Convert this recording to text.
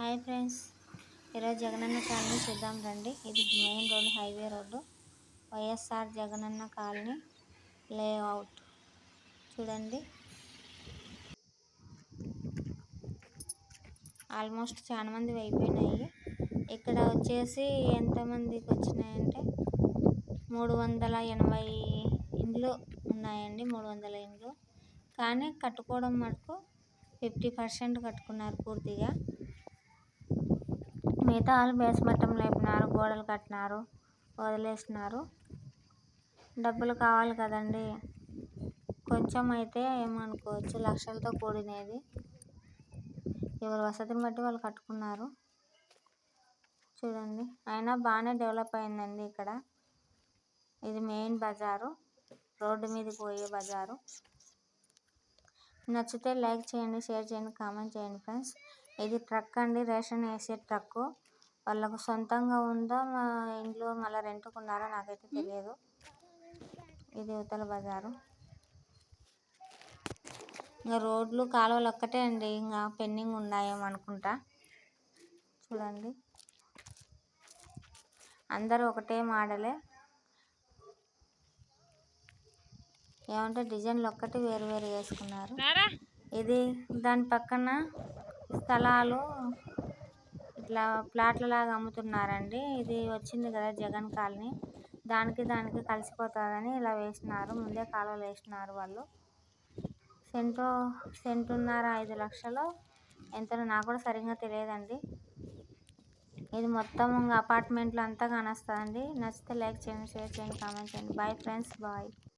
Hi friends. ఈరోజు Jagananna colony చూద్దాం రండి. ఇది main road highway road. YSR Jagananna colony layout. చూడండి. ఆల్మోస్ట్ చాలా మంది అయిపోయినాయి. ఇక్కడ వచ్చేసి ఎంతమందికి వచ్చినాయంటే మూడు వందల ఎనభై ఇండ్లు ఉన్నాయండి మూడు వందల ఇండ్లు. కానీ కట్టుకోవడం మటుకు ఫిఫ్టీ పర్సెంట్ కట్టుకున్నారు పూర్తిగా. మిగతా వాళ్ళు బేస్మట్టం లేపినారు గోడలు కట్టినారు వదిలేసినారు. డబ్బులు కావాలి కదండి. కొంచెం అయితే ఏమనుకోవచ్చు లక్షలతో కూడినది. ఎవరి వసతిని బట్టి వాళ్ళు కట్టుకున్నారు. చూడండి అయినా బాగానే డెవలప్ అయిందండి ఇక్కడ. ఇది మెయిన్ బజారు రోడ్డు మీదకి పోయే బజారు. నచ్చితే లైక్ చేయండి షేర్ చేయండి కామెంట్ చేయండి ఫ్రెండ్స్. ఇది ట్రక్ అండి రేషన్ వేసే ట్రక్కు. వాళ్ళకు సొంతంగా ఉందా? మా ఇంట్లో మళ్ళీ రెంట్కు ఉన్నారా నాకైతే తెలియదు. ఇది ఉత్తల బజారు. ఇంకా రోడ్లు కాలువలు ఒక్కటే అండి. ఇంకా పెండింగ్ ఉన్నాయేమో అనుకుంటా. చూడండి. అందరూ ఒకటే మోడలే. ఏమంటే డిజైన్లు ఒక్కటి వేరు వేరు వేసుకున్నారు. ఇది దాని పక్కన స్థలాలు ఇట్లా ప్లాట్ల లాగా అమ్ముతున్నారండి. ఇది వచ్చింది కదా జగన్ కాలనీ. దానికి దానికి కలిసిపోతుందని ఇలా వేసినారు. ముందే కాలువలు వేసినారు వాళ్ళు. సెంటు సెంటున్నర ఐదు లక్షలు. ఎంతనో నాకు కూడా సరిగ్గా తెలియదండి. ఇది మొత్తం అపార్ట్మెంట్లు అంతా కానొస్తుందండి. నచ్చితే లైక్ చేయండి షేర్ చేయండి కామెంట్ చేయండి. Bye friends bye